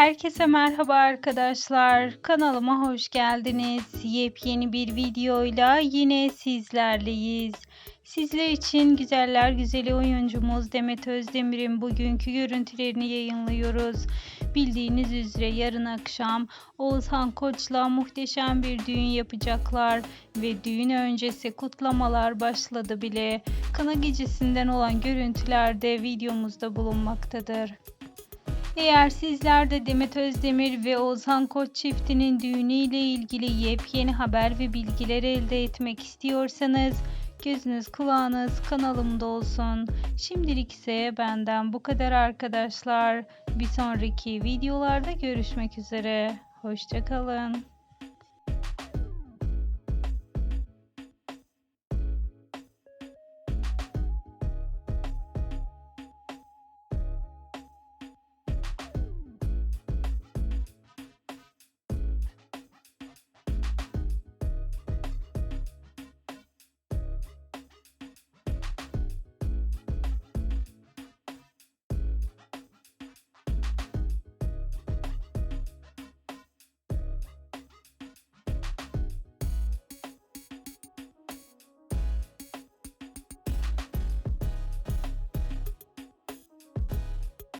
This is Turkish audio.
Herkese merhaba arkadaşlar. Kanalıma hoş geldiniz. Yepyeni bir videoyla yine sizlerleyiz. Sizler için güzeller güzeli oyuncumuz Demet Özdemir'in bugünkü görüntülerini yayınlıyoruz. Bildiğiniz üzere yarın akşam Oğuzhan Koç'la muhteşem bir düğün yapacaklar ve düğün öncesi kutlamalar başladı bile. Kına gecesinden olan görüntüler de videomuzda bulunmaktadır. Eğer sizler de Demet Özdemir ve Oğuzhan Koç çiftinin düğünü ile ilgili yepyeni haber ve bilgiler elde etmek istiyorsanız gözünüz kulağınız kanalımda olsun. Şimdilik ise benden bu kadar arkadaşlar. Bir sonraki videolarda görüşmek üzere. Hoşçakalın.